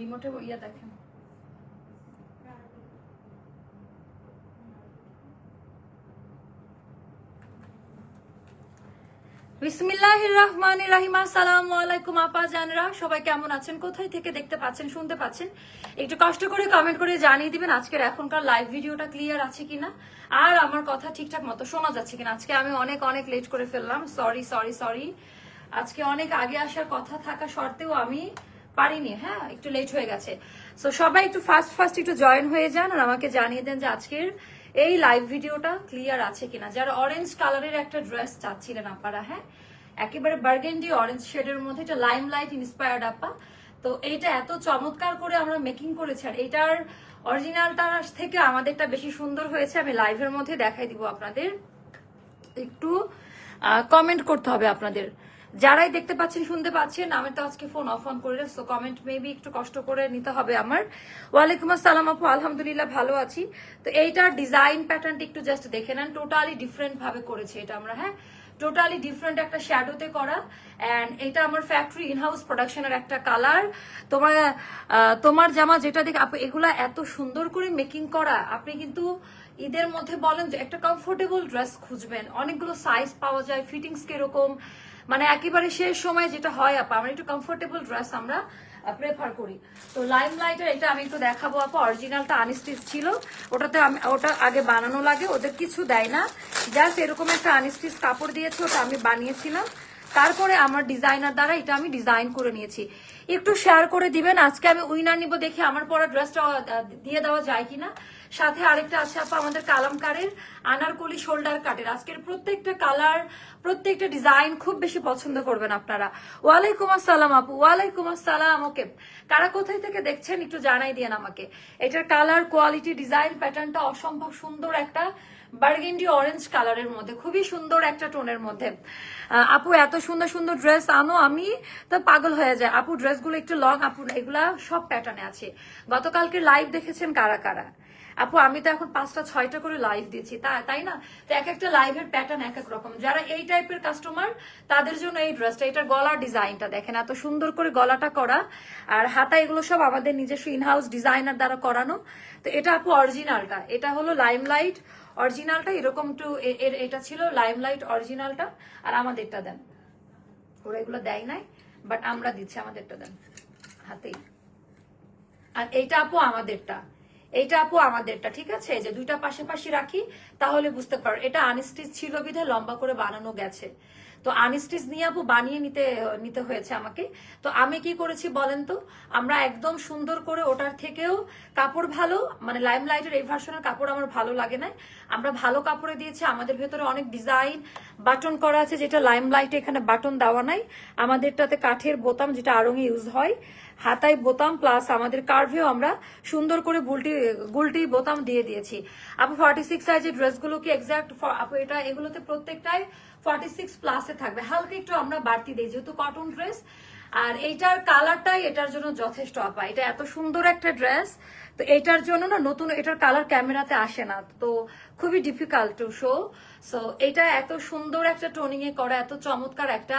রিমোটে ইয়ে দেখেন। সবাই কেমন আছেন? কোথায় থেকে দেখতে পাচ্ছেন, শুনতে পাচ্ছেন? একটু কষ্ট করে কমেন্ট করে জানিয়ে দিবেন আজকের এখনকার লাইভ ভিডিওটা ক্লিয়ার আছে কিনা। আর আমার কথা ঠিকঠাক মতো শোনা যাচ্ছে কিনা। আজকে আমি অনেক অনেক লেট করে ফেললাম। সরি সরি সরি আজকে অনেক আগে আসার কথা থাকা সত্ত্বেও আমি পারিনি হ্যাঁ একটু লেট হয়ে গেছে। সো সবাই একটু ফার্স্ট ফার্স্ট একটু জয়েন হয়ে যান আর আমাকে জানিয়ে দেন যে আজকের এই লাইভ ভিডিওটা ক্লিয়ার আছে কিনা। যারা অরেঞ্জ কালারের একটা ড্রেস চাচ্ছিলেন আপনারা হ্যাঁ একেবারে বার্গেন্ডি অরেঞ্জ শেডের মধ্যে, এটা লাইম লাইট ইন্সপায়ার্ড আপা। তো এইটা এত চমৎকার করে আমরা মেকিং করেছি আর এটার অরিজিনালটার থেকে আমাদেরটা বেশি সুন্দর হয়েছে। আমি লাইভের মধ্যে দেখাই দিব আপনাদের। একটু কমেন্ট করতে হবে আপনাদের। যারাই দেখতে পাচ্ছেন, শুনতে পাচ্ছেন, আমি তো আজকে ফোন অফ অন করে সো কমেন্ট মেবি একটু কষ্ট করে নিতে হবে আমার। ওয়ালাইকুম আসসালাম আপু, আলহামদুলিল্লাহ ভালো আছি। তো এইটার ডিজাইন প্যাটার্নটা একটু জাস্ট দেখে নেন টোটালি ডিফারেন্ট ভাবে করেছে এটা আমরা হ্যাঁ? টোটালি ডিফারেন্ট একটা শ্যাডোতে করা অ্যান্ড এটা আমার ফ্যাক্টরি ইনহাউস প্রোডাকশনের একটা কালার তোমার তোমার জামা যেটা দেখে এগুলা এত সুন্দর করে মেকিং করা, আপনি কিন্তু ঈদের মধ্যে বলেন যে একটা কমফোর্টেবল ড্রেস খুঁজবেন, অনেকগুলো সাইজ পাওয়া যায় ফিটিংস কীরকম মানে একেবারে শেষ সময় যেটা হয়, আপা, আমরা একটু কমফোর্টেবল ড্রেস আমরা প্রেফার করি। তো লাইম লাইটের এটা আমি একটু দেখাবো, আপা অরিজিনালটা আনস্টিচ ছিল। ওটাতে আমি, ওটা আগে বানানো লাগে, ওদের কিছু দেয় না। জাস্ট এরকম একটা আনস্টিচ কাপড় দিয়েছে, ওটা আমি বানিয়েছিলাম। তারপরে আমার ডিজাইনার দ্বারা এটা আমি ডিজাইন করে নিয়েছি। একটু শেয়ার করে দিবেন। আজকে আমি উইনার নিব দেখি আমার পরা ড্রেসটা দিয়ে দেওয়া যায় কিনা। সাথে আরেকটা আছে আপা, আমাদের কালামকারের আনারকলি শোল্ডার কাটের আজকের প্রত্যেকটা কালার প্রত্যেকটা ডিজাইন খুব বেশি পছন্দ করবেন আপনারা। ওয়ালাইকুম আসসালাম আপু, ওয়ালাইকুম আসসালাম, ওকে। কারা কোথায় থেকে দেখছেন একটু জানাই দিয়েন আমাকে। এটার কালার কোয়ালিটি ডিজাইন প্যাটার্নটা অসম্ভব সুন্দর একটা বার্গেন্ডি অরেঞ্জ কালারের মধ্যে, খুবই সুন্দর একটা টোনের মধ্যে। আপু, এত সুন্দর সুন্দর ড্রেস আনো, আমি তো পাগল হয়ে যায় আপু ড্রেসগুলো একটু লং আপু, এগুলা সব প্যাটার্নে আছে। গতকালকে লাইভ দেখেছেন কারা কারা? আপু, আমি তো এখন পাঁচটা, ছয়টা করে লাইভ দিচ্ছি তা, তাই না? তো এক একটা লাইভের প্যাটার্ন এক এক রকম। যারা এই টাইপের কাস্টমার তাদের জন্য এই ড্রেসটা এটার গলার ডিজাইনটা দেখেন, এত সুন্দর করে গলাটা করা। আর হাতা এগুলো সব আমাদের নিজস্ব ইনহাউস ডিজাইনার দ্বারা করানো। তো এটা আপু অরিজিনালটা এটা হলো লাইমলাইট অরিজিনালটা এরকম টু এটা ছিল লাইমলাইট অরিজিনালটা, আর আমাদেরটা দেন। ওরা এগুলো দেয় নাই বাট আমরা দিচ্ছি, আমাদেরটা দেন, হাতেই। আর এইটা আপু আমাদেরটা, এইটা আপু আমাদেরটা, ঠিক আছে? যে দুইটা পাশাপাশি রাখি, তাহলে বুঝতে পারো, এটা আনস্টিচ ছিল বিধে, লম্বা করে বানানো গেছে। তো আনস্টিচ নিয়ে আপু বানিয়ে নিতে নিতে হয়েছে আমাকে। তো আমি কি করেছি বলেন তো? আমরা একদম সুন্দর করে ওটার থেকেও কাপড় ভালো মানে লাইম লাইটের এই ভার্সনের কাপড় আমার ভালো লাগে না। আমরা ভালো কাপড়ে দিয়েছি, আমাদের ভেতরে অনেক ডিজাইন বাটন করা আছে, যেটা লাইম লাইটে এখানে বাটন দেওয়া নাই। আমাদেরটাতে কাঠের বোতাম, যেটা আরঙে ইউজ হয়, হাতায় বোতাম প্লাস আমাদের কার্ভেও আমরা সুন্দর করে গুলটি গুলটি বোতাম দিয়ে দিয়েছি। আপু ফর্টি সিক্স সাইজের ড্রেসগুলো কি এক্সাক্ট আপু, এটা, এগুলোতে প্রত্যেকটাই ফর্টি সিক্স প্লাসে থাকবে। হালকা একটু আমরা বাড়তি দিই, যেহেতু কটন ড্রেস আর এইটার কালারটাই এটার জন্য যথেষ্ট আপা। এটা এত সুন্দর একটা ড্রেস তো এটার জন্য না নতুন, এটার কালার ক্যামেরাতে আসে না, তো খুবই ডিফিকাল্ট টু শো সো এটা এত সুন্দর একটা টোনিং এ করা, এত চমৎকার একটা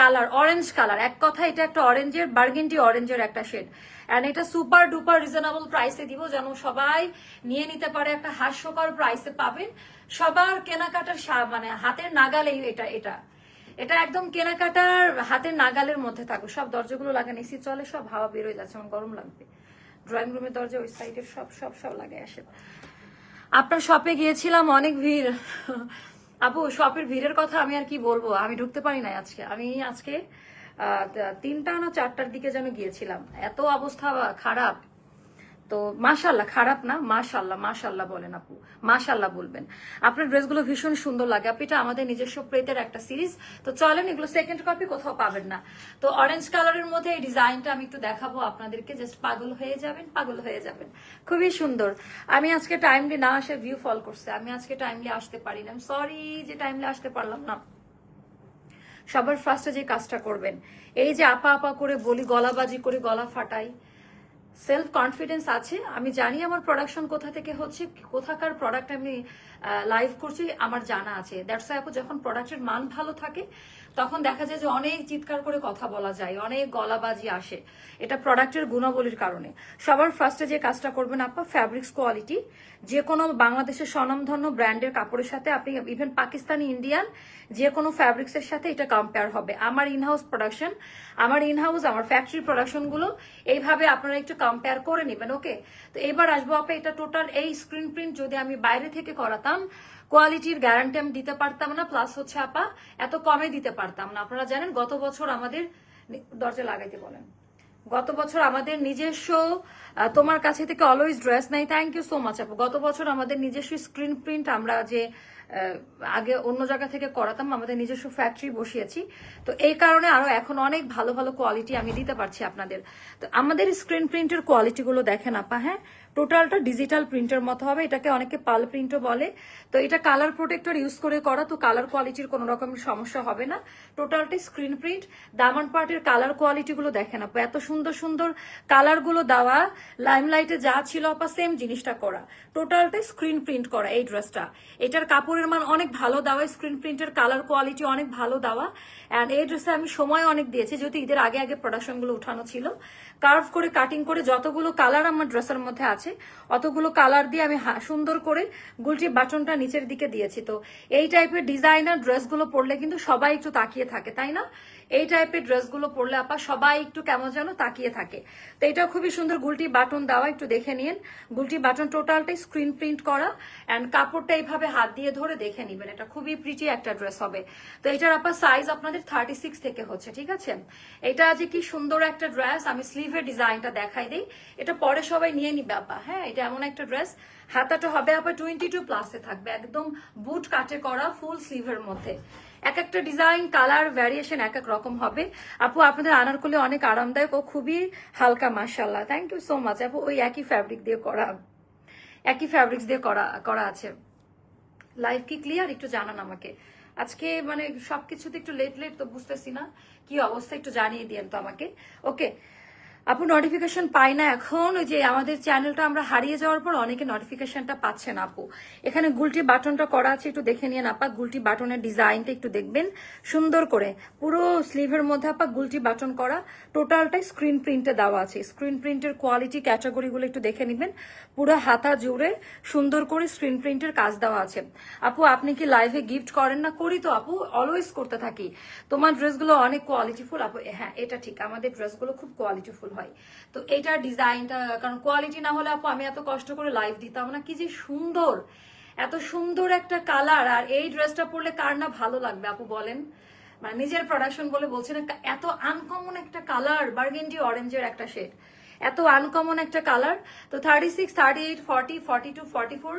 কালার অরেঞ্জ কালার এক কথা, এটা একটা অরেঞ্জের বার্গেন্ডি অরেঞ্জের একটা শেড এন্ড এটা সুপার ডুপার রিজনেবল প্রাইসে দিব, যেন সবাই নিয়ে নিতে পারে, একটা হাস্যকর প্রাইসে পাবেন। সবার কেনাকাটার মানে হাতের নাগালেই এটা এটা। এটা একদম কেনাকাটার হাতের নাগালের মধ্যে থাকবে সব দরজাগুলো লাগান, এসি চলে, সব হাওয়া বেরোয় যাচ্ছে, আমার গরম লাগবে। ড্রয়িং রুমের দরজা, ওই সাইডের সব সব সব লাগে আসে। আপনার শপে গিয়েছিলাম, অনেক ভিড়। আপু শপের ভিড়ের কথা আমি আর কি বলব? আমি ঢুকতে পারি না আজকে। আমি আজকে তিনটা না চারটার দিকে যেন গিয়েছিলাম। এত অবস্থা খারাপ। তো মাশাল্লাহ খারাপ না? মাশাল্লাহ মাশাল্লাহ বলেন আপু। মাশাল্লাহ বলবেন। আপনার ড্রেসগুলো ভীষণ সুন্দর লাগে। আপু, এটা আমাদের নিজস্ব প্রেতের একটা সিরিজ তো চলেন, এগুলো সেকেন্ড কপি কোথাও পাবেন না। তো অরেঞ্জ কালারের মধ্যে এই ডিজাইনটা আমি একটু দেখাবো আপনাদেরকে। জাস্ট পাগল হয়ে যাবেন, পাগল হয়ে যাবেন। খুবই সুন্দর। আমি আজকে টাইমলি না আসে ভিউ ফল করছে। আমি আজকে টাইমলি আসতে পারি না। সরি যে টাইমলি আসতে পারলাম না। সবার ফার্স্টে যে কাজটা করবেন, এই যে আপা আপা করে বলি, গলাবাজি করে গলা ফাটাই সেলফ কনফিডেন্স আছে। আমি জানি আমার প্রোডাকশন কোথা থেকে হচ্ছে, কোথাকার প্রোডাক্ট আমি লাইভ করছি, আমার জানা আছে। দ্যাটস আপু যখন প্রোডাক্টের মান ভালো থাকে তখন দেখা যায় যে অনেক চিৎকার করে কথা বলা যায়, অনেক গলাবাজি আসে। এটা প্রোডাক্টের গুণাবলীর কারণে। সবার ফার্স্টে যে কাজটা করবেন আপা ফ্যাব্রিক্স কোয়ালিটি যে কোনো বাংলাদেশের স্বনামধন্য ব্র্যান্ডের কাপড়ের সাথে আপনি ইভেন পাকিস্তানি ইন্ডিয়ান যে কোনো ফ্যাব্রিক্সের সাথে এটা কম্পেয়ার হবে। আমার ইনহাউস প্রোডাকশন আমার ইনহাউস আমার ফ্যাক্টরি প্রোডাকশনগুলো এইভাবে আপনারা একটু কম্পেয়ার করে নেবেন ওকে তো এবার আসব আপা, এটা টোটাল এই স্ক্রিন প্রিন্ট যদি আমি বাইরে থেকে করাতাম কোয়ালিটির গ্যারান্টি আমি দিতে পারতাম না প্লাস হচ্ছে আপা, এত কমে দিতে পারতাম না। আপনারা জানেন, গত বছর আমাদের দরজা লাগাইতে বলেন। গত বছর আমাদের নিজস্ব তোমার কাছে থেকে অলওয়েজ ড্রেস নাই। থ্যাংক ইউ সো মাচ আপু। গত বছর আমাদের নিজস্ব স্ক্রিন প্রিন্ট আমরা যে আগে অন্য জায়গা থেকে করাতাম, আমাদের নিজস্ব ফ্যাক্টরি বসিয়েছি। তো এই কারণে আরও এখন অনেক ভালো ভালো কোয়ালিটি আমি দিতে পারছি আপনাদের। তো আমাদের স্ক্রিন প্রিন্টের কোয়ালিটিগুলো দেখেন আপা হ্যাঁ? টোটালটা ডিজিটাল প্রিন্টের মতো হবে। এটাকে অনেকে পাল প্রিন্টও বলে। তো এটা কালার প্রোটেক্টর ইউজ করে করা, তো কালার কোয়ালিটির কোনো রকমের সমস্যা হবে না। টোটালটা স্ক্রিন প্রিন্ট দামান পার্টের কালার কোয়ালিটিগুলো দেখেন আপা, এত সুন্দর সুন্দর কালারগুলো দেওয়া। লাইমলাইটে যা ছিল আপা সেম জিনিসটা করা। টোটালটা স্ক্রিন প্রিন্ট করা এই ড্রেসটা এটার কাপড়ের মান অনেক ভালো দেওয়া স্ক্রিন প্রিন্টের কালার কোয়ালিটি অনেক ভালো দেওয়া। অ্যান্ড এই ড্রেসে আমি সময় অনেক দিয়েছি, যেহেতু ঈদের আগে আগে প্রোডাকশনগুলো উঠানো ছিল। কার্ভ করে কাটিং করে যতগুলো কালার আমার ড্রেসের মধ্যে আছে অতগুলো কালার দিয়ে আমি সুন্দর করে গুলটি বাটনটা নিচের দিকে দিয়েছি। তো এই টাইপের ডিজাইনার ড্রেসগুলো পরলে কিন্তু সবাই একটু তাকিয়ে থাকে, তাই না? এই টাইপের ড্রেসগুলো পরলে আপা সবাই একটু কেমন যেন তাকিয়ে থাকে। তো এটা খুবই সুন্দর গুলটি বাটন দেওয়া, একটু দেখে নিন। গুলটি বাটন টোটালটাই স্ক্রিন প্রিন্ট করা অ্যান্ড কাপড়টা এইভাবে হাত দিয়ে ধরে দেখে নিবেন। এটা খুবই প্রিটি একটা ড্রেস হবে। তো এটার আপা সাইজ আপনাদের থার্টি সিক্স থেকে হচ্ছে, ঠিক আছে? এটা যে কি সুন্দর একটা ড্রেস আমি স্লিভের ডিজাইনটা দেখাই দিই। এটা পরে সবাই নিয়ে নিবে আপা হ্যাঁ? এটা এমন একটা ড্রেস হাতাটা হবে আবার টোয়েন্টি টু প্লাসে থাকবে। একদম বুট কাটে করা ফুল স্লিভের মধ্যে। এক একটা ডিজাইন কালার ভ্যারিয়েশন এক এক রকম হবে। আপু, আপনাদের আনারকলি অনেক আরামদায়ক ও খুবই হালকা মাসাল্লাহ থ্যাংক ইউ সো মাচ আপু, ওই একই ফ্যাব্রিক দিয়ে করা। একই ফ্যাব্রিক্স দিয়ে করা করা আছে। লাইভ কি ক্লিয়ার একটু জানান আমাকে। আজকে মানে সবকিছুতে একটু লেট লেট তো বুঝতেছি না। কি অবস্থা? একটু জানিয়ে দিয়েন তো আমাকে। ওকে আপু নোটিফিকেশন পাই না এখন। যে আমাদের চ্যানেলটা আমরা হারিয়ে যাওয়ার পর অনেকে নোটিফিকেশনটা পাচ্ছেন আপু। এখানে গুলটি বাটনটা করা আছে, একটু দেখে নিন আপা গুলটি বাটনের ডিজাইনটা একটু দেখবেন। সুন্দর করে। পুরো স্লিভের মধ্যে আপা গুলটি বাটন করা। টোটালটাই স্ক্রিন প্রিন্টে দেওয়া আছে। স্ক্রিন প্রিন্টের কোয়ালিটি ক্যাটাগরিগুলো একটু দেখে নেবেন। পুরো হাতা জুড়ে সুন্দর করে স্ক্রিন প্রিন্টের কাজ দেওয়া আছে। আপু, আপনি কি লাইভে গিফট করেন না? করি তো আপু। অলওয়েজ করতে থাকি। তোমার ড্রেসগুলো অনেক কোয়ালিটিফুল আপু। হ্যাঁ এটা ঠিক। আমাদের ড্রেসগুলো খুব কোয়ালিটিফুল হয় তো এটার ডিজাইনটা, কারণ কোয়ালিটি না হলে আপু আমি এত কষ্ট করে লাইভ দিতাম না। কি যে সুন্দর, এত সুন্দর একটা কালার আর এই ড্রেসটা পরলে কার না ভালো লাগবে আপু বলেন? মানে নিজের প্রোডাকশন বলে বলছি না, এত আনকমন একটা কালার বার্গেন্ডি অরেঞ্জের একটা শেড এত আনকমন একটা কালার তো thirty six thirty eight forty forty two forty four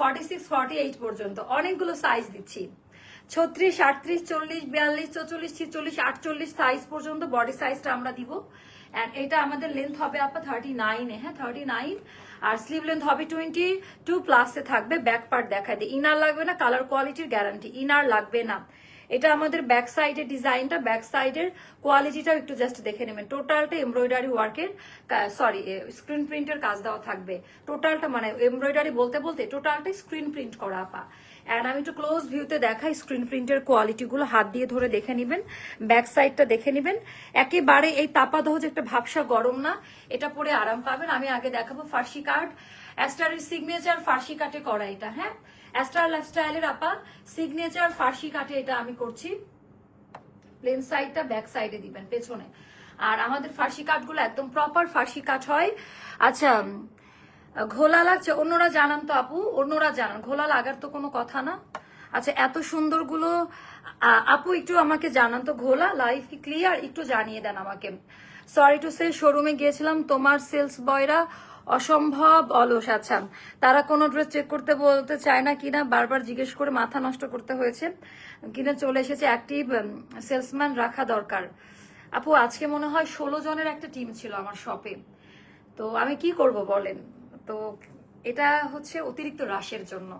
forty six forty eight পর্যন্ত অনেকগুলো সাইজ দিচ্ছি। ছত্রিশ, আটত্রিশ, চল্লিশ, বিয়াল্লিশ, চৌচল্লিশ, ছিচল্লিশ, আটচল্লিশ সাইজ পর্যন্ত বডি সাইজটা আমরা দিব। অ্যান্ড এটা আমাদের লেন্থ হবে আপা থার্টি নাইনে হ্যাঁ থার্টি নাইন আর স্লিভ লেন্থ হবে টোয়েন্টি টু প্লাসে থাকবে ব্যাক পার্ট দেখায় দিয়ে ইনার লাগবে না কালার কোয়ালিটির গ্যারান্টি ইনার লাগবে না। এটা আমাদের ব্যাক সাইডের ডিজাইনটা ব্যাক সাইডের কোয়ালিটিটাও একটু জাস্ট দেখে নেবেন। টোটালটা এমব্রয়ডারি ওয়ার্কের সরি স্ক্রিন প্রিন্টের কাজ দেওয়া থাকবে। টোটালটা মানে এমব্রয়ডারি বলতে বলতে টোটালটাই স্ক্রিন প্রিন্ট করা, আপা। অ্যান্ড আমি একটু ক্লোজ ভিউতে দেখাই স্ক্রিন প্রিন্টের কোয়ালিটিগুলো হাত দিয়ে ধরে দেখে নেবেন ব্যাক সাইডটা দেখে নেবেন। একেবারে এই তাপাদহ যে একটা ভাবসা গরম না, এটা পরে আরাম পাবেন। আমি আগে দেখাবো ফার্সি কার্ড অ্যাস্টারের সিগনেচার ফার্সি কাটে করা এটা হ্যাঁ? অ্যাস্টার লাইফস্টাইলের আপা সিগনেচার ফার্সি কাটে এটা আমি করছি। প্লেন সাইডটা ব্যাক সাইডে দিবেন, পেছনে। আর আমাদের ফার্সি কাঠগুলো একদম প্রপার ফার্সি কাঠ হয়। আচ্ছা ঘোলা লাগছে, অন্যরা জানান তো আপু, অন্যরা জানান, ঘোলা লাগার তো কোনো কথা না। আচ্ছা এত সুন্দরগুলো আপু একটু আমাকে জানান তো, ঘোলা লাইফ ক্লিয়ার একটু জানিয়ে দেন আমাকে। সরি টু সে শোরুমে গিয়েছিলাম, তোমার সেলস বয়রা অসম্ভব অলস আচ্ছা। তারা কোনো ড্রেস চেক করতে বলতে চায় না কিনা, বারবার জিজ্ঞেস করে মাথা নষ্ট করতে হয়েছে কিনা, চলে এসেছে অ্যাক্টিভ সেলসম্যান রাখা দরকার। আপু, আজকে মনে হয় ষোলো জনের একটা টিম ছিল আমার শপে তো আমি কি করব বলেন? তো এটা হচ্ছে অতিরিক্ত রাশের জন্য।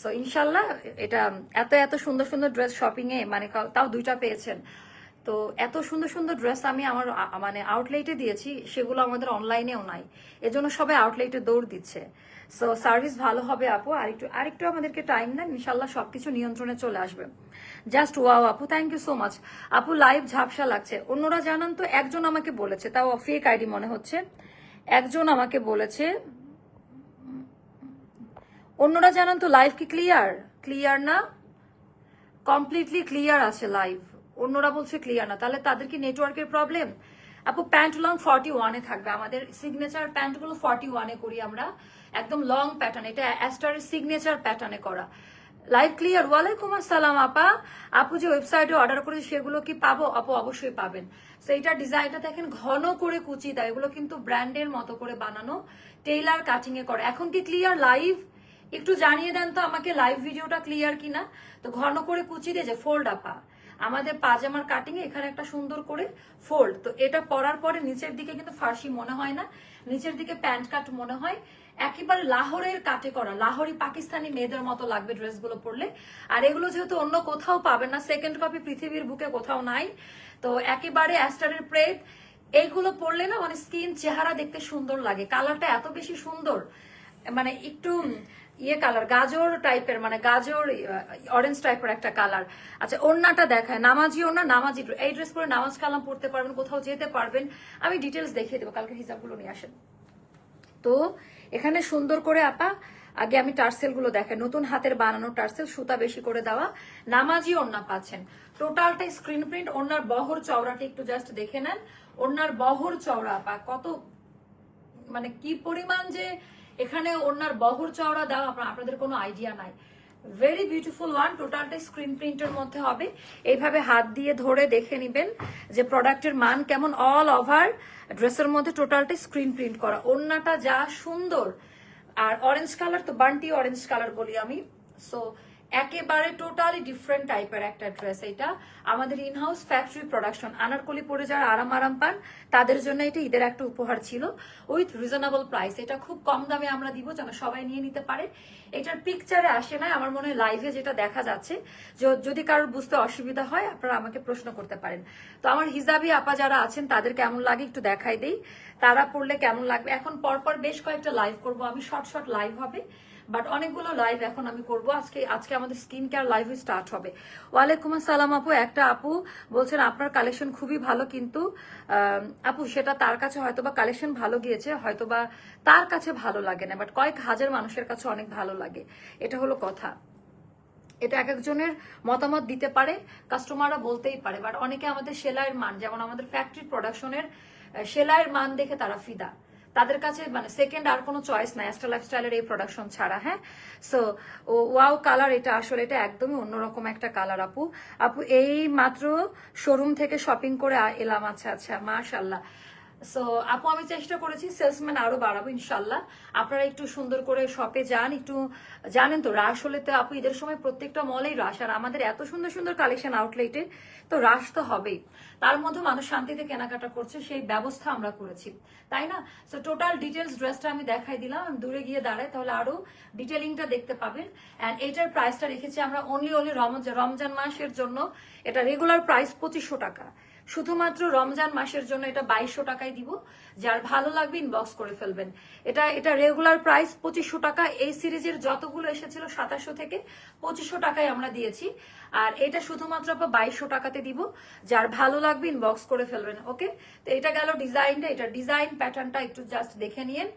সো ইনশাল্লাহ, এটা এত এত সুন্দর সুন্দর ড্রেস শপিংয়ে মানে তাও দুইটা পেয়েছেন। তো এত সুন্দর সুন্দর ড্রেস আমি আমার মানে আউটলেটে দিয়েছি, সেগুলো আমাদের অনলাইনেও নাই। এজন্য সবাই আউটলেটে দৌড় দিচ্ছে। সো সার্ভিস ভালো হবে আপু আরেকটু আরেকটু আমাদেরকে টাইম দেন ইনশাল্লাহ সবকিছু নিয়ন্ত্রণে চলে আসবে। জাস্ট ওয়াও আপু থ্যাংক ইউ সো মাচ আপু লাইভ ঝাপসা লাগছে। অন্যরা জানান তো, একজন আমাকে বলেছে, তাও ফেক আইডি মনে হচ্ছে। একজন আমাকে বলেছে, অন্যরা জানান তো লাইভ কি ক্লিয়ার ক্লিয়ার না? কমপ্লিটলি ক্লিয়ার আছে লাইভ অন্যরা বলছে ক্লিয়ার না। তাহলে তাদের কি নেটওয়ার্কের প্রবলেম আপু প্যান্ট লং ফর্টি ওয়ানে থাকবে। আমাদের সিগনেচার প্যান্টগুলো ফর্টি ওয়ানে করি আমরা। একদম লং প্যাটার্ন এটা অ্যাস্টারের সিগনেচার প্যাটার্নে করা। লাইভ ক্লিয়ার ওয়ালাইকুম আসসালাম, আপা। আপু, যে ওয়েবসাইটে অর্ডার করেছে, সেগুলো কি পাবো? আপু, অবশ্যই পাবেন। তো এটা ডিজাইনটা দেখেন, ঘন করে কুচি দেয়। এগুলো কিন্তু ব্র্যান্ডের মতো করে বানানো। টেইলার কাটিং এ করে। এখন কি ক্লিয়ার লাইভ একটু জানিয়ে দেন তো আমাকে লাইভ ভিডিওটা ক্লিয়ার কিনা। তো ঘন করে কুচি দিয়ে যে ফোল্ড আপা। আমাদের পাজামার কাটিং এখানে একটা সুন্দর করে ফোল্ড তো এটা পরার পরে নিচের দিকে কিন্তু ফার্সি মনে হয় না, নিচের দিকে প্যান্ট কাট মনে হয়। একেবারে লাহোরের কাটে করা, লাহোরি পাকিস্তানি মেয়েদের মতো লাগবে ড্রেসগুলো পরলে। আর এগুলো যেহেতু অন্য কোথাও পাবেন না সেকেন্ড কপি পৃথিবীর বুকে কোথাও নাই। তো একেবারে অ্যাস্টারের প্রেড এইগুলো পরলে না মানে স্কিন চেহারা দেখতে সুন্দর লাগে কালারটা এত বেশি সুন্দর মানে একটু ইয়ে কালার, গাজর টাইপের মানে গাজর অরেঞ্জ টাইপের একটা কালার। আচ্ছা ওড়নাটা দেখায়, নামাজি ওড়না, নামাজি এই ড্রেস পরে নামাজ কালাম পড়তে পারবেন, কোথাও যেতে পারবেন। আমি ডিটেলস দেখিয়ে দেবো, কালকে হিসাবগুলো নিয়ে আসেন। তো, এখানে সুন্দর করে আপা, আগে আমি টার্সেলগুলো দেখাই। নতুন হাতের বানানো টার্সেল, সুতা বেশি করে দেওয়া। নামাজি ওড়না পাচ্ছেন। টোটালটাই স্ক্রিন প্রিন্ট ওড়নার বহর চওড়াটা একটু জাস্ট দেখে নেন। ওড়নার বহর চওড়া, আপা, কত মানে কি পরিমাণ যে এখানে ওনার বহর চওড়া দেওয়া আপনাদের কোনো আইডিয়া নাই। ভেরি বিউটিফুল ওয়ান টোটালটা স্ক্রিন প্রিন্টের মধ্যে হবে। এইভাবে হাত দিয়ে ধরে দেখে নেবেন যে প্রোডাক্টের মান কেমন অল ওভার ড্রেসের মধ্যে টোটালটা স্ক্রিন প্রিন্ট করা। ওড়নাটা যা সুন্দর। আর অরেঞ্জ কালার তো বান্টি অরেঞ্জ কালার বলি আমি। সো একেবারে টোটালি ডিফারেন্ট টাইপের একটা ড্রেস এটা। আমাদের ইনহাউস ফ্যাক্টরি প্রোডাকশন আনারকলি পরে যারা আরাম আরাম পান, তাদের জন্য এটা ঈদের একটা উপহার ছিল। উইথ রিজনেবল প্রাইস এটা খুব কম দামে আমরা দিব যেন সবাই নিয়ে নিতে পারে। এটার পিকচারে আসে না, আমার মনে হয় লাইভে যেটা দেখা যাচ্ছে। যদি কারোর বুঝতে অসুবিধা হয়, আপনারা আমাকে প্রশ্ন করতে পারেন। তো আমার হিজাবি আপা যারা আছেন, তাদের কেমন লাগে একটু দেখাই দেই। তারা পড়লে কেমন লাগবে? এখন পরপর বেশ কয়েকটা লাইভ করব। আমি শর্ট শর্ট লাইভ হবে। বাট অনেকগুলো লাইভ এখন আমি করব। আজকে আজকে আমাদের স্কিন কেয়ার লাইভ স্টার্ট হবে। ওয়ালাইকুম আসসালাম আপু, একটা আপু বলছেন, আপনার কালেকশন খুবই ভালো কিন্তু আপু সেটা তার কাছে হয়তোবা কালেকশন ভালো গিয়েছে, হয়তোবা তার কাছে ভালো লাগে না বাট কয়েক হাজার মানুষের কাছে অনেক ভালো লাগে। এটা হলো কথা। এটা এক একজনের মতামত দিতে পারে কাস্টমাররা বলতেই পারে বাট অনেকে আমাদের সেলাইয়ের মান, যেমন আমাদের ফ্যাক্টরি প্রোডাকশনের সেলাইয়ের মান দেখে তারা ফিদা। তাদের কাছে মানে সেকেন্ড আর কোনো চয়েস নাই অ্যাস্ট্রা লাইফস্টাইলের এই প্রোডাকশন ছাড়া হ্যাঁ? সো ও ওয়াও কালার এটা আসলে এটা একদমই অন্যরকম একটা কালার আপু। আপু, এই মাত্র শোরুম থেকে শপিং করে এলাম আচ্ছা আচ্ছা মাশাল্লাহ সো আপু, আমি চেষ্টা করেছি সেলসম্যান আরও বাড়াবো ইনশাল্লাহ আপনারা একটু সুন্দর করে শপে যান, একটু জানেন তো রাশ হলে তো আপু, ঈদের সময় প্রত্যেকটা মলেই রাশ আর আমাদের এত সুন্দর সুন্দর কালেকশন আউটলেটে তো রাশ তো হবেই। তার মধ্যে মানুষ শান্তিতে কেনাকাটা করছে, সেই ব্যবস্থা আমরা করেছি। তাই না? সো টোটাল ডিটেলস ড্রেসটা আমি দেখাই দিলাম দূরে গিয়ে দাঁড়াই, তাহলে আরও ডিটেলিংটা দেখতে পাবেন। অ্যান্ড এটার প্রাইসটা রেখেছি আমরা অনলি অনলি রমজান মাসের জন্য। এটা রেগুলার প্রাইস পঁচিশশো টাকা। শুধুমাত্র রমজান মাসের জন্য এটা বাইশশো টাকায় দিব। যার ভালো লাগবে ইনবক্স করে ফেলবেন। এটা এটা রেগুলার প্রাইস পঁচিশশো টাকা। এই সিরিজের যতগুলো এসেছিল সাতাশশো থেকে পঁচিশশো টাকায় আমরা দিয়েছি। আর এটা শুধুমাত্র আপনার বাইশশো টাকাতে দিব। যার ভালো লাগবে ইনবক্স করে ফেলবেন ওকে তো এটা গেল ডিজাইনটা এটা ডিজাইন প্যাটার্নটা একটু জাস্ট দেখে নিয়েন।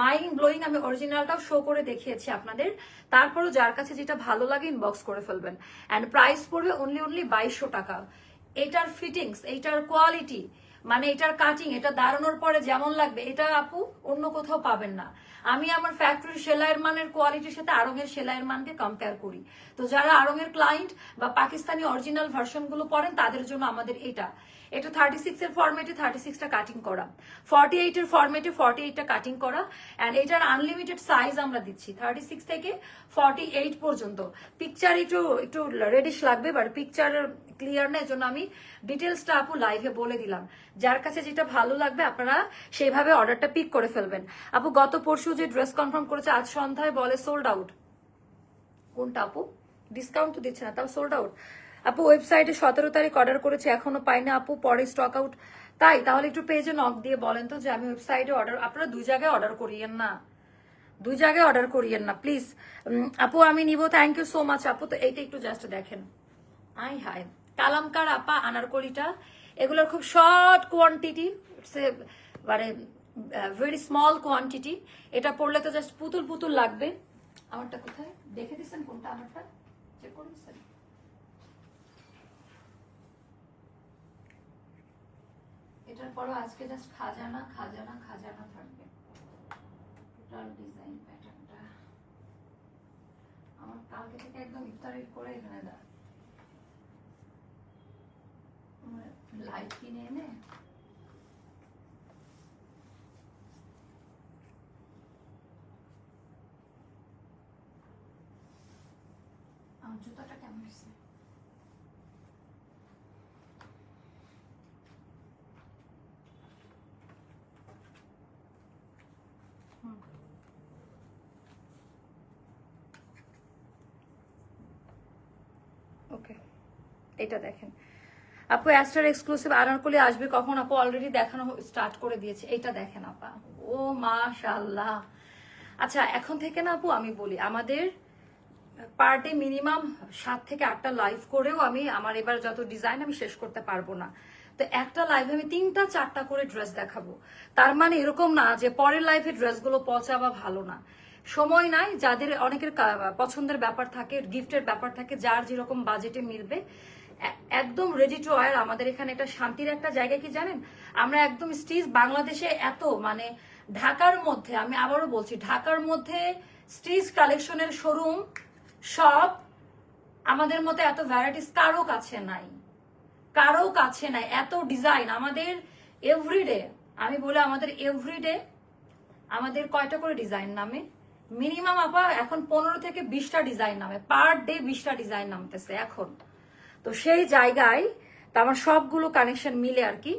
মাইন্ড ব্লোয়িং আমি অরিজিনালটাও শো করে দেখিয়েছি আপনাদের। তারপরও যার কাছে যেটা ভালো লাগে ইনবক্স করে ফেলবেন। অ্যান্ড প্রাইস পড়বে অনলি অনলি বাইশশো টাকা। এটার ফিটিংস এটার কোয়ালিটি মানে এটার কাটিং এটা দাঁড়ানোর পরে যেমন লাগবে, এটা আপু অন্য কোথাও পাবেন না। আমি আমার ফ্যাক্টরি সেলাইয়ের মানের কোয়ালিটির সাথে আরঙের সেলাইয়ের মানকে কম্পেয়ার করি। তো যারা আরঙের ক্লায়েন্ট বা পাকিস্তানি অরিজিনাল ভার্সনগুলো পড়েন, তাদের জন্য আমাদের এটা। এটা থার্টি সিক্স এর ফর্মেটে থার্টি সিক্সটা কাটিং করা। ফর্টি এইট এর ফর্মেটে ফর্টি এইটটা কাটিং করা। অ্যান্ড এটার আনলিমিটেড সাইজ আমরা দিচ্ছি থার্টি সিক্স থেকে ফর্টি এইট পর্যন্ত। পিকচার একটু একটু রেডিশ লাগবে বাট পিকচার ক্লিয়ার না, এজন্য আমি ডিটেলসটা আপু লাইভে বলে দিলাম। যার কাছে যেটা ভালো লাগবে, আপনারা সেইভাবে অর্ডারটা পিক করে ফেলবেন। আপু, গত পরশু যে ড্রেস কনফার্ম করেছে, আজ সন্ধ্যায় বলে সোল্ড আউট কোনটা আপু? ডিসকাউন্ট তো দিচ্ছে না, তাও সোল্ড আউট আপু ওয়েবসাইটে সতেরো তারিখ অর্ডার করেছে, এখনও পাই না আপু, পরে স্টক আউট তাই, তাহলে একটু পেজে নক দিয়ে বলেন তো যে আমি ওয়েবসাইটে অর্ডার আপনারা দুই জায়গায় অর্ডার করিয়েন না। দুই জায়গায় অর্ডার করিয়েন না প্লিজ আপু, আমি নিব থ্যাংক ইউ সো মাচ আপু। তো এইটা একটু জাস্ট দেখেন। আই হাই কালামকার আপা, আনারকলিটা, এগুলোর খুব শর্ট কোয়ান্টিটি মানে ভেরি স্মল কোয়ান্টিটি এটা পড়লে তো জাস্ট পুতুল পুতুল লাগবে। আমারটা কোথায়? দেখে দিচ্ছেন কোনটা আমারটা? চেক এটার পরও আজকে জাস্ট খাজানা খাজানা খাজানা থাকবে। টোটাল ডিজাইন প্যাটার্নটা আমার কালকে থেকে একদম ইফতারি করে এখানে দা লাইট কিনে এনে জুতাটা কেমন হয়েছে ওকে এটা দেখেন। আপু অ্যাস্টার এক্সক্লুসিভ আনারকলি আসবে কখন? আপু অলরেডি দেখানো স্টার্ট করে দিয়েছে। এটা দেখেন আপা। ও মাশাল্লাহ আচ্ছা এখন থেকে না আপু, আমি বলি, আমাদের পার ডে মিনিমাম সাত থেকে আটটা লাইভ করেও আমি আমার এবার যত ডিজাইন আমি শেষ করতে পারব না। তো একটা লাইভে আমি তিনটা, চারটা করে ড্রেস দেখাবো। তার মানে এরকম না যে পরের লাইভে ড্রেসগুলো পচা বা ভালো না। সময় নাই, যাদের অনেকের পছন্দের ব্যাপার থাকে গিফটের ব্যাপার থাকে, যার যেরকম বাজেটে মিলবে একদম রেডি টু ওয়ার আমাদের এখানে একটা শান্তির একটা জায়গা কি জানেন? আমরা একদম স্টিচ বাংলাদেশে এত মানে ঢাকার মধ্যে, আমি আবারও বলছি, ঢাকার মধ্যে স্টিচ কালেকশনের শোরুম সব আমাদের মতো এত ভ্যারাইটিস কারও কাছে নাই। কারও কাছে নাই, এত ডিজাইন আমাদের এভরিডে আমি বলে আমাদের এভরিডে আমাদের কয়টা করে ডিজাইন নামে? মিনিমাম আপা এখন পনেরো থেকে বিশটা ডিজাইন নামে। পার ডে বিশটা ডিজাইন নামতেছে, এখন। তো সেই জায়গায় আমার সবগুলো কানেকশন মিলে আর কি,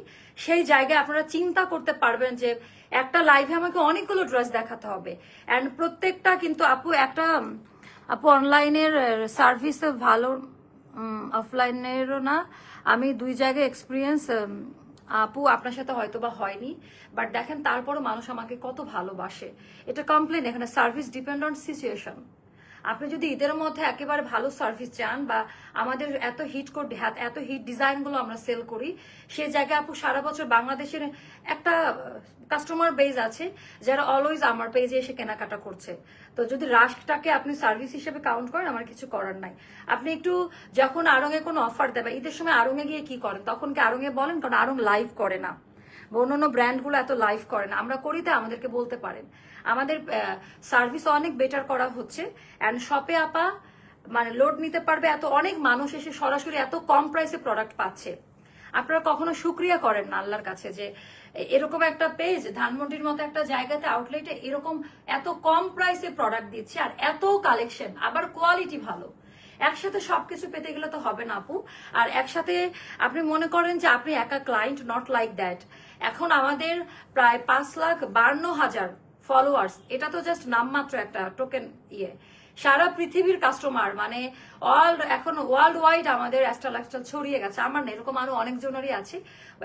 সেই জায়গায় আপনারা চিন্তা করতে পারবেন যে একটা লাইভে আমাকে অনেকগুলো ড্রেস দেখাতে হবে। অ্যান্ড প্রত্যেকটা কিন্তু আপু একটা, আপু অনলাইনের সার্ভিস ভালো অফলাইনেরও না। আমি দুই জায়গায় এক্সপিরিয়েন্স আপু আপনার সাথে হয়তো বা হয়নি বাট দেখেন তারপরও মানুষ আমাকে কত ভালোবাসে। এটা কমপ্লেন এখানে সার্ভিস ডিপেন্ড অন সিচুয়েশন আপনি যদি ঈদের মধ্যে একেবারে ভালো সার্ভিস চান বা আমাদের এত হিট কোড এত হিট ডিজাইনগুলো আমরা সেল করি, সে জায়গায় আপু সারা বছর বাংলাদেশের একটা কাস্টমার বেজ আছে যারা অলওয়েজ আমার পেজে এসে কেনাকাটা করছে। তো যদি রাশটাকে আপনি সার্ভিস হিসেবে কাউন্ট করেন, আমার কিছু করার নাই। আপনি একটু যখন আরঙে কোনো অফার দেবে ঈদের সময় আরঙে গিয়ে কি করেন, তখন কি আরঙে বলেন? কারণ আরং লাইভ করে না। বা অন্যান্য ব্র্যান্ডগুলো এত লাইভ করে না। আমরা করি তো আমাদেরকে বলতে পারেন। আমাদের সার্ভিস অনেক বেটার করা হচ্ছে। অ্যান্ড শপে আপা মানে লোড নিতে পারবে এত অনেক মানুষ এসে সরাসরি এত কম প্রাইসে প্রোডাক্ট পাচ্ছে। আপনারা কখনো সুক্রিয়া করেন না আল্লাহর কাছে যে এরকম একটা পেজ ধানমন্ডির মতো একটা জায়গাতে আউটলেটে এরকম এত কম প্রাইসে প্রোডাক্ট দিচ্ছে আর এত কালেকশন আবার কোয়ালিটি ভালো। একসাথে সবকিছু পেতে গেলে তো হবে না আপু। আর একসাথে আপনি মনে করেন যে আপনি একা ক্লায়েন্ট নট লাইক দ্যাট এখন আমাদের প্রায় পাঁচ লাখ বান্ন হাজার ফলোয়ার্স এটা তো জাস্ট নামমাত্র একটা টোকেন ইয়ে। সারা পৃথিবীর কাস্টমার মানে অল এখন ওয়ার্ল্ড ওয়াইড আমাদের অ্যাস্ট্রা লাইফস্টাইল ছড়িয়ে গেছে। আমার না, এরকম আরও অনেকজনেরই আছে।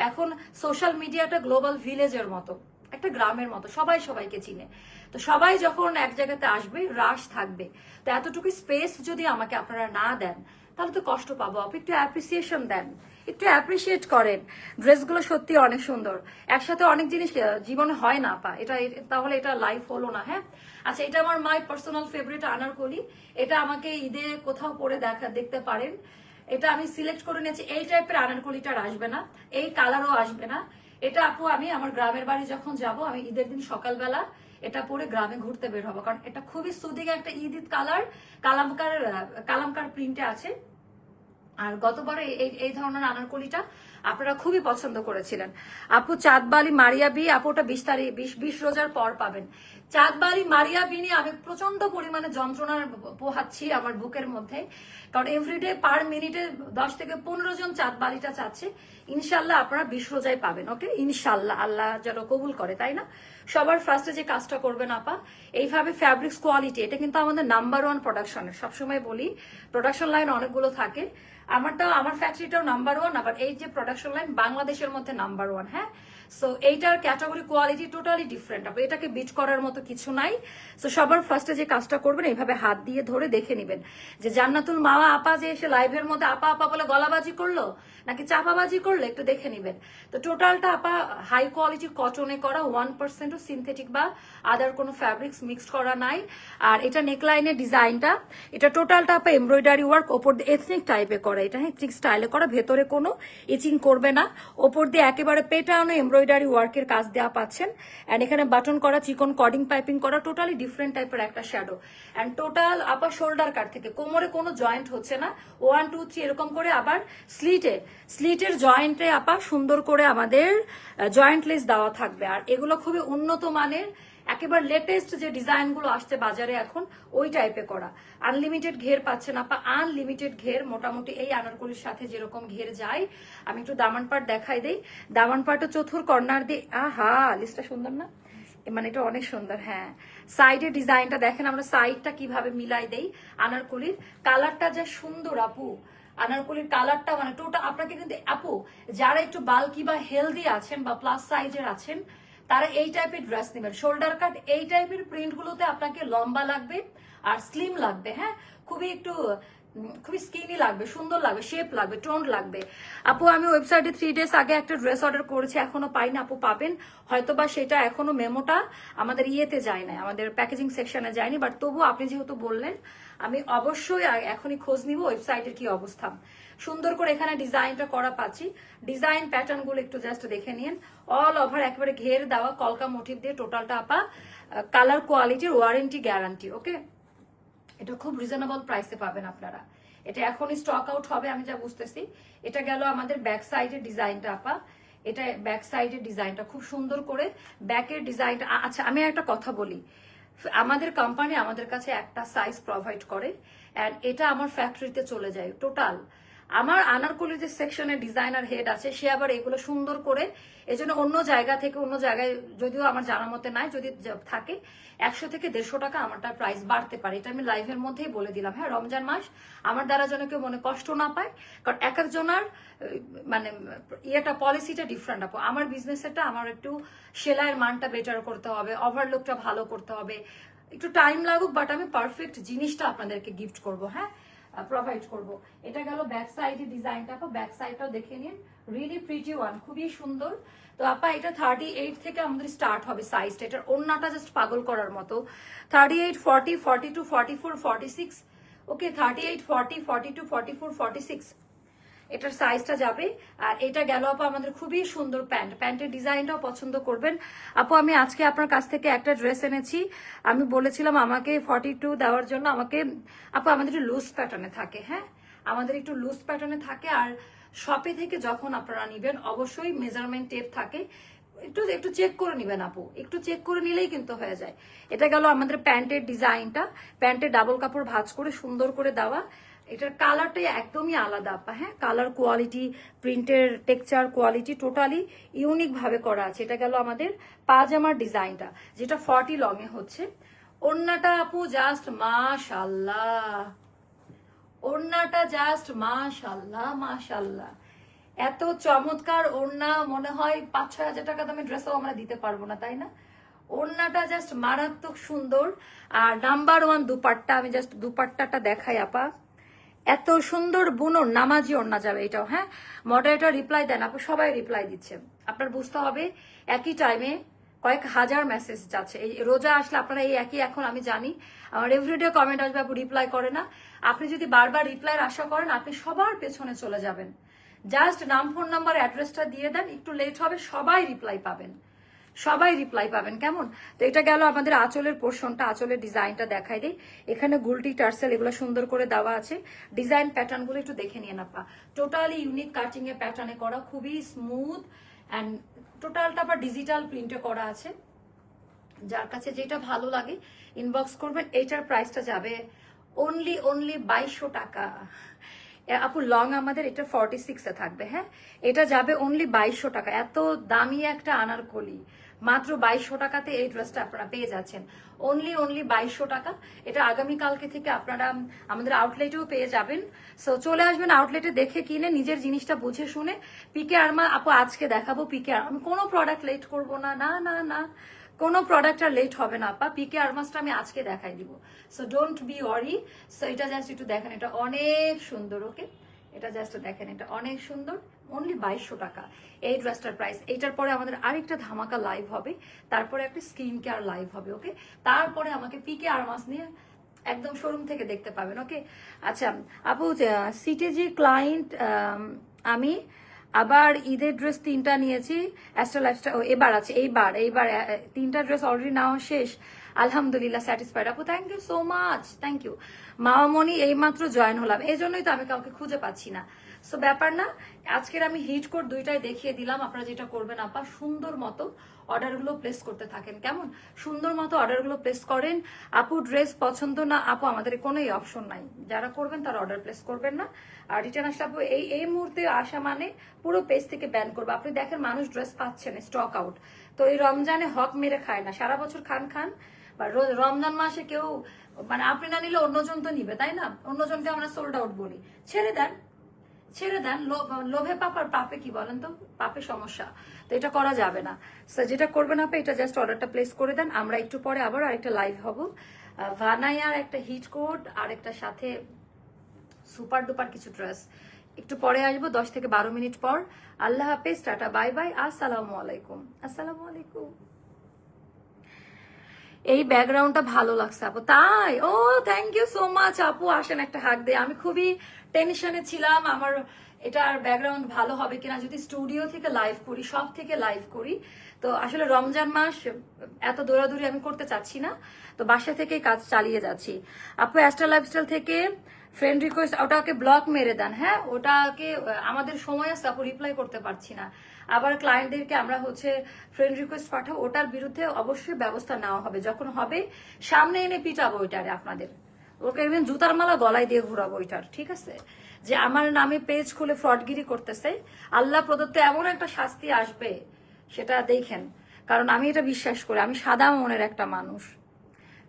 এখন সোশ্যাল মিডিয়াটা গ্লোবাল ভিলেজের মতো, একটা গ্রামের মতো, সবাই সবাইকে চিনে। তো সবাই যখন এক জায়গাতে আসবে রাশ থাকবে। তো এতটুকু স্পেস যদি আমাকে আপনারা না দেন তাহলে তো কষ্ট পাবো। আপনি একটু অ্যাপ্রিসিয়েশন দেন। একটু অ্যাপ্রিসিয়েট করেন। ড্রেসগুলো সত্যি অনেক সুন্দর। একসাথে অনেক জিনিস জীবনে হয় না পা এটা তাহলে এটা লাইফ হলো না হ্যাঁ? আচ্ছা এটা আমার মাই পার্সোনাল ফেভারিট আনারকলি। এটা আমাকে ঈদে কোথাও পরে দেখা, দেখতে পারেন। এটা আমি সিলেক্ট করে নিয়েছি। এই টাইপের আনারকলিটা আসবে না। এই কালারও আসবে না। এটা আপু, আমি আমার গ্রামের বাড়ি যখন যাব, আমি ঈদের দিন সকালবেলা এটা পরে গ্রামে ঘুরতে বের হব। কারণ এটা খুবই সুদিং একটা ঈদ কালার, কালামকার কালামকার প্রিন্টে আছে। আর গতবার এই ধরনের আনারকলিটা আপনারা খুবই পছন্দ করেছিলেন। আপু চাঁদবালি মারিয়া বি, আপু ওটা বিশ তারিখ, বিশ বিশ রোজার পর পাবেন। চাঁদবালি মারিয়া বি নিয়ে আমি প্রচণ্ড পরিমাণে যন্ত্রণার পোহাচ্ছি আমার বুকের মধ্যে। কারণ এভরিডে পার মিনিটে দশ থেকে পনেরো জন চাঁদবালিটা চাচ্ছে। ইনশাল্লাহ আপনারা বিশ রোজায় পাবেন ওকে ইনশাল্লাহ, আল্লাহ যেন কবুল করে, তাই না? সবার ফার্স্টে যে কাজটা করবেন আপা, এইভাবে ফ্যাব্রিক্স কোয়ালিটি এটা কিন্তু আমাদের নাম্বার ওয়ান প্রোডাকশনের সবসময় বলি প্রোডাকশন লাইন অনেকগুলো থাকে। আমারটাও, আমার ফ্যাক্টরিটাও নাম্বার ওয়ান আবার এই যে প্রোডাকশন লাইন বাংলাদেশের মধ্যে নাম্বার ওয়ান হ্যাঁ? সো এইটার ক্যাটাগরি কোয়ালিটি টোটালি ডিফারেন্ট আপনি এটাকে বিট করার মতো কিছু নাই। সো সবার ফার্স্টে যে কাজটা করবেন, এইভাবে হাত দিয়ে ধরে দেখে নেবেন। যে জান্নাতুল মামা আপা যে এসে লাইভের মধ্যে আপা আপা বলে গলাবাজি করল, নাকি চাপাবাজি করলে, একটু দেখে নেবেন। তো টোটালটা আপা হাই কোয়ালিটি কটনে করা ওয়ান পার্সেন্টও সিনথেটিক বা আদার কোনো ফ্যাব্রিক্স মিক্সড করা নাই। আর এটা নেকলাইনের ডিজাইনটা এটা টোটালটা আপা এমব্রয়ডারি ওয়ার্ক ওপর দিয়ে এথনিক টাইপে করা। এটা এথনিক স্টাইলে করা, ভেতরে কোনো ইচিং করবে না। ওপর দিয়ে একেবারে পেটানো এমব্রয়ডারি ওয়ার্কের কাজ দেওয়া পাচ্ছেন। অ্যান্ড এখানে বাটন করা, চিকন কডিং পাইপিং করা টোটালি ডিফারেন্ট টাইপের একটা shadow and total upper shoulder cut থেকে কোমরে কোনো জয়েন্ট হচ্ছে না। ওয়ান টু থ্রি এরকম করে আবার স্লিটে স্লিটের জয়েন্টে আপা সুন্দর করে আমাদের জয়েন্টলেস দেওয়া থাকবে। আর এগুলো খুবই উন্নত মানের একেবারে লেটেস্ট যে ডিজাইনগুলো আসছে বাজারে এখন, ওই টাইপে করা। আনলিমিটেড ঘের পাচ্ছেন আপা আনলিমিটেড ঘের, মোটামুটি এই আনারকলির সাথে যেরকম ঘের যায়, আমি একটু দামান পাট দেখাই দেই। দামান পাটও চতুর কর্নার দিয়ে, আহা লিস্টটা সুন্দর না? মানে এটা অনেক সুন্দর হ্যাঁ। সাইডের ডিজাইনটা দেখেন, আমরা সাইডটা কীভাবে মিলাই দেই আনারকলির। কালারটা যা সুন্দর আপু। আনারকলির কালারটা মানে টোটা আপনাকে কিন্তু, আপু, যারা একটু বাল্কি বা হেলদি আছেন বা প্লাস সাইজের আছেন তারা এই টাইপের ড্রেস নেবেন। শোল্ডার কাট এই টাইপের প্রিন্টগুলোতে আপনাকে লম্বা লাগবে আর স্লিম লাগবে হ্যাঁ? খুবই একটু খুবই স্কিনি লাগবে, সুন্দর লাগবে শেপ লাগবে টোন লাগবে। আপু, আমি ওয়েবসাইটে থ্রি ডেজ আগে একটা ড্রেস অর্ডার করেছি, এখনও পাই না আপু পাবেন। হয়তো বা সেটা এখনও মেমোটা আমাদের ইয়েতে যায় না আমাদের প্যাকেজিং সেকশনে যায়নি বাট তবু আপনি যেহেতু বললেন, আমি অবশ্যই এখনই খোঁজ নিব ওয়েবসাইটের কি অবস্থা। সুন্দর করে এখানে ডিজাইনটা করা পাচ্ছি। ডিজাইন প্যাটার্নগুলো একটু জাস্ট দেখে নিন। অল ওভার একেবারে ঘের দেওয়া, কলকা মোটিভ দিয়ে টোটালটা আপা কালার কোয়ালিটির ওয়ারেন্টি গ্যারান্টি ওকে এটা খুব রিজনেবল প্রাইসে পাবেন আপনারা। এটা এখনই স্টক আউট হবে, আমি যা বুঝতেছি। এটা গেল আমাদের ব্যাক সাইডের ডিজাইনটা আপা। এটা ব্যাক সাইডের ডিজাইনটা খুব সুন্দর করে ব্যাকের ডিজাইনটা আচ্ছা আমি একটা কথা বলি। আমাদের কোম্পানি আমাদের কাছে একটা সাইজ প্রোভাইড করে অ্যান্ড এটা আমার ফ্যাক্টরিতে চলে যায় টোটাল আমার আনারকলি যে সেকশনের ডিজাইনার হেড আছে, সে আবার এগুলো সুন্দর করে এজন্য অন্য জায়গা থেকে অন্য জায়গায় যদিও আমার জানার মতে নাই, যদি থাকে, একশো থেকে দেড়শো টাকা আমারটা প্রাইস বাড়তে পারে। এটা আমি লাইভের মধ্যেই বলে দিলাম। হ্যাঁ রমজান মাস, আমার দ্বারা যেন কেউ মনে কষ্ট না পায়, কারণ এক একজনের মানে ইয়েটা পলিসিটা ডিফারেন্ট আপু। আমার বিজনেসেরটা আমার একটু সেলাইয়ের মানটা বেটার করতে হবে ওভারলুকটা ভালো করতে হবে। একটু টাইম লাগুক বাট আমি পারফেক্ট জিনিসটা আপনাদেরকে গিফট করব। হ্যাঁ প্রোভাইড করব। এটা গেল ব্যাক সাইডের ডিজাইনটা আপা ব্যাক সাইডটাও দেখে নিন। রিয়েলি প্রিটি ওয়ান খুবই সুন্দর। তো আপা এটা থার্টি এইট থেকে আমাদের স্টার্ট হবে সাইজটা এটার অন্যটা জাস্ট পাগল করার মতো। Thirty eight forty forty two forty four forty six okay thirty eight forty forty two forty four forty six এটার সাইজটা যাবে। আর এটা গেল আপু আমাদের খুবই সুন্দর প্যান্ট। প্যান্টের ডিজাইনটাও পছন্দ করবেন। আপু, আমি আজকে আপনার কাছ থেকে একটা ড্রেস এনেছি। আমি বলেছিলাম আমাকে ফর্টি টু দেওয়ার জন্য আমাকে, আপু, আমাদের একটু লুজ প্যাটার্নে থাকে হ্যাঁ? আমাদের একটু লুজ প্যাটার্নে থাকে। আর শপে থেকে যখন আপনারা নিবেন, অবশ্যই মেজারমেন্ট টেপ থাকে। একটু একটু চেক করে নিবেন আপু। একটু চেক করে নিলেই কিন্তু হয়ে যায়। এটা গেল আমাদের প্যান্টের ডিজাইনটা। প্যান্টে ডাবল কাপড় ভাজ করে সুন্দর করে দেওয়া। এটার কালারটাই একদমই আলাদা, আপা হ্যাঁ? কালার কোয়ালিটি প্রিন্টের টেক্সচার কোয়ালিটি টোটালি ইউনিক ভাবে করা আছে। এটা গেল আমাদের পাজামার ডিজাইনটা যেটা ফর্টি লং এ হচ্ছে। ওন্নাটা আপু জাস্ট মাশাল্লাহ ওড়নাটা জাস্ট মাশাল্লাহ মাশাল্লাহ এত চমৎকার ওড়না, মনে হয় পাঁচ ছয় হাজার টাকা দামে ড্রেসও আমরা দিতে পারব না, তাই না? ওড়নাটা জাস্ট মারাত্মক সুন্দর। আর নাম্বার ওয়ান দুপাট্টা, আমি জাস্ট দুপাট্টাটা দেখাই, আপা। এত সুন্দর বুনর নামাজি ওড়না যাবে এটাও হ্যাঁ? মডারেটর রিপ্লাই দেন, আপু সবাই রিপ্লাই দিচ্ছে। আপনার বুঝতে হবে, একই টাইমে কয়েক হাজার মেসেজ যাচ্ছে। এই রোজা আসলে আপনারা এই একই, এখন আমি জানি। আমার এভরিডে কমেন্ট আসবে, আপু রিপ্লাই করে না। আপনি যদি বারবার রিপ্লাইয়ের আশা করেন, আপনি সবার পেছনে চলে যাবেন। জাস্ট নাম ফোন নাম্বার অ্যাড্রেসটা দিয়ে দেন, একটু লেট হবে, সবাই রিপ্লাই পাবেন। সবাই রিপ্লাই পাবেন, কেমন? তো এটা গেল আমাদের আঁচলের পোর্শনটা আঁচলের ডিজাইনটা দেখাই দিই। এখানে গুলটি, টার্সেল এগুলো সুন্দর করে দেওয়া আছে। ডিজাইন প্যাটার্নগুলো একটু দেখে নিয়ে না পা টোটালি ইউনিক কাটিং এর প্যাটার্নে করা, খুবই স্মুথ অ্যান্ড টোটালটা আবার ডিজিটাল প্রিন্টে করা আছে। যার কাছে যেটা ভালো লাগে ইনবক্স করবেন এটার প্রাইসটা যাবে অনলি অনলি বাইশশো টাকা। আপু লং আমাদের এটা ফর্টি সিক্সে থাকবে হ্যাঁ? এটা যাবে অনলি বাইশশো টাকা। এত দামি একটা আনারকলি। মাত্র বাইশশো টাকাতে এই ড্রেসটা আপনারা পেয়ে যাচ্ছেন। অনলি অনলি বাইশশো টাকা। এটা আগামীকালকে থেকে আপনারা আমাদের আউটলেটেও পেয়ে যাবেন। সো চলে আসবেন আউটলেটে দেখে কিনে, নিজের জিনিসটা বুঝে শুনে। পিকে আরমা আপু, আজকে দেখাবো পিকে আমি কোনো প্রোডাক্ট লেট করব না না না না। কোনো প্রোডাক্ট আর লেট হবে না, আপা। পিকে আরমাসটা আমি আজকে দেখাই দিব। So don't be worry so এটা জাস্ট একটু দেখেন, এটা অনেক সুন্দর ওকে এটা জাস্ট দেখেন, এটা অনেক সুন্দর। অনলি বাইশশো টাকা। এই ড্রেসটার প্রাইস এইটার পরে আমাদের আরেকটা ধামাকা লাইভ হবে। তারপরে একটা স্কিন কেয়ার লাইভ হবে ওকে তারপরে আমাকে পিকে আর মাস নিয়ে একদম শোরুম থেকে দেখতে পাবেন ওকে আচ্ছা আপু সিটে যে ক্লায়েন্ট আমি আবার ঈদের ড্রেস তিনটা নিয়েছি অ্যাস্ট্রা লাইফস্টাইল এবার আছে, এইবার এইবার তিনটা ড্রেস অলরেডি নেওয়া শেষ। আলহামদুলিল্লাহ স্যাটিসফাইড আপু thank you so much thank you মামামণি এইমাত্র জয়েন হলাম। এই জন্যই তো আমি কাউকে খুঁজে পাচ্ছি না। সো ব্যাপার না, আজকের আমি হিট কোড দুইটাই দেখিয়ে দিলাম, আপনারা যেটা করবেন আপা, সুন্দর মতো অর্ডারগুলো প্লেস করতে থাকেন। কেমন? সুন্দর মতো অর্ডারগুলো প্লেস করেন। আপু ড্রেস পছন্দ না, আপু, আমাদের কোনো অপশন নাই। যারা করবেন তারা অর্ডার প্লেস করবেন না। আর রিটার্ন আসলে আপু, এই এই মুহূর্তে আসা মানে পুরো পেজ থেকে ব্যান করবে। আপনি দেখেন মানুষ ড্রেস পাচ্ছেন স্টক আউট তো এই রমজানে হক মেরে খায় না। সারা বছর খান খান, বা রমজান মাসে কেউ মানে আপনি না নিলে অন্যজন তো নিবে, তাই না? অন্যজনকে আমরা সোল্ড আউট বলি। ছেড়ে দেন। ছেড়ে দেন। লোভে পাপার পাপে কি বলেন তো? পাপে সমস্যা। তো এটা করা যাবে না। So, যেটা করবেন আপনি এটা জাস্ট অর্ডারটা প্লেস করে দেন। আমরা একটু পরে আবার আরেকটা লাইভ হব। ভানাইয়ার একটা হিট কোড আর একটা সাথে সুপার ডুপার কিছু ড্রেস একটু পরে আসব দশ থেকে বারো মিনিট পর। আল্লাহ হাফেজ টাটা বাই বাই আসসালামু আলাইকুম। আসসালামু আলাইকুম। এই ব্যাকগ্রাউন্ডটা ভালো লাগছে, আপু। তাই? ও থ্যাংক ইউ সো মাচ আপু। আসেন একটা হাক দিয়ে। আমি খুবই টেনশনে ছিলাম। আমার এটার ব্যাকগ্রাউন্ড ভালো হবে কিনা যদি স্টুডিও থেকে লাইভ করি, সব থেকে লাইভ করি। তো আসলে রমজান মাস, এত দৌড়াদৌড়ি আমি করতে চাচ্ছি না। তো বাসা থেকেই কাজ চালিয়ে যাচ্ছি। আপু অ্যাস্ট্রা লাইফস্টাইল থেকে ফ্রেন্ড রিকোয়েস্ট ওটাকে ব্লক মেরে দেন। হ্যাঁ ওটাকে, আমাদের সময় আছে, আপু রিপ্লাই করতে পারছি না। আবার ক্লায়েন্টদেরকে আমরা হচ্ছে ফ্রেন্ড রিকোয়েস্ট পাঠাবো ওটার বিরুদ্ধে অবশ্যই ব্যবস্থা নেওয়া হবে। যখন হবে, সামনে এনে পিটাবো ওইটারে আপনাদের। ওকে একদিন জুতার মালা গলায় দিয়ে ঘুরাবো ওইটার, ঠিক আছে? যে আমার নামে পেজ খুলে ফ্রডগিরি করতেছে, আল্লাহ প্রদত্ত এমন একটা শাস্তি আসবে, সেটা দেখেন। কারণ আমি এটা বিশ্বাস করি, আমি সাদা মনের একটা মানুষ।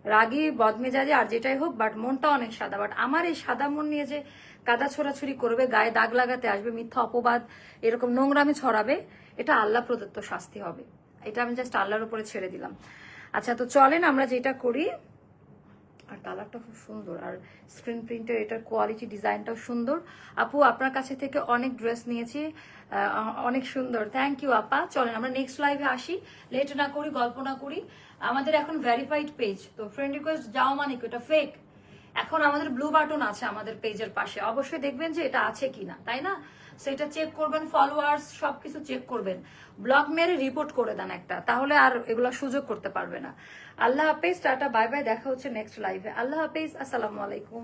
রাগী, বদমেজাজি, আর যেটাই হোক বাট মনটা অনেক সাদা। বাট আমার এই সাদা মন নিয়ে যে কাদা ছোড়াছুরি করবে, গায়ে দাগ লাগাতে আসবে, মিথ্যা অপবাদ, এরকম নোংরামি ছড়াবে, এটা আল্লাহ প্রদত্ত শাস্তি হবে। এটা আমি জাস্ট আল্লাহর উপরে ছেড়ে দিলাম। আচ্ছা তো চলেন আমরা যেটা করি, আর কালারটা খুব সুন্দর, আর স্ক্রিন প্রিন্টের এটার কোয়ালিটি ডিজাইনটাও সুন্দর। আপু, আপনার কাছে থেকে অনেক ড্রেস নিয়েছি অনেক সুন্দর। থ্যাংক ইউ আপা। চলেন আমরা নেক্সট লাইভে আসি। লেট না করি, গল্প না করি। আমাদের এখন ভেরিফাইড পেজ তো ফ্রেন্ড রিকোয়েস্ট যাও মানে কি, ওটা ফেক এখন আমাদের ব্লু বাটন আছে আমাদের পেজের পাশে। অবশ্যই দেখবেন যে এটা আছে কিনা, তাই না? সেটা চেক করবেন ফলোয়ার্স সবকিছু চেক করবেন। ব্লগ মেরে রিপোর্ট করে দেন একটা, তাহলে আর এগুলো সুযোগ করতে পারবে না। আল্লাহ হাফেজ, টাটা বাই বাই দেখা হচ্ছে নেক্সট লাইভে আল্লাহ হাফেজ, আসসালামু আলাইকুম।